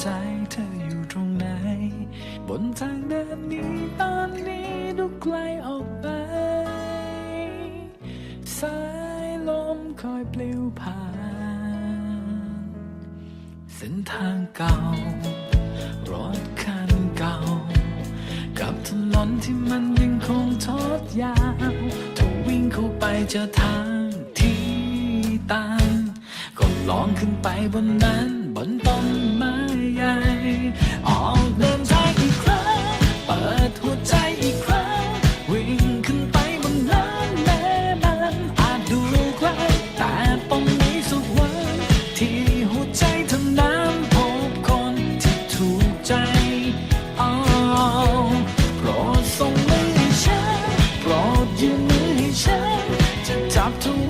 ใจเธออยู่ตรงไหน บนทางเดินนี้ตอนนี้ดูไกลออกไป สายลมคอยปลิวผ่าน เส้นทางเก่า รถคันเก่า กับถนนที่มันยังคงทอดยาวถ้าวิ่งเข้าไปเจอทางที่ตันก็ลองขึ้นไปบนนั้น นต้นไม้ใหญ่ ออกเดินทางอีกครั้ง เปิดหัวใจอีกครั้ง วิ่งขึ้นไปบนนั้นแม้มันอาจดูไกลแต่ต้องมีสักวันที่หัวใจเธอนั้นพบคนที่ถูกใจอ๋อโปรดส่งมือให้ฉันโปรดยืนมือให้ฉันจะจับเธ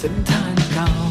怎叹道？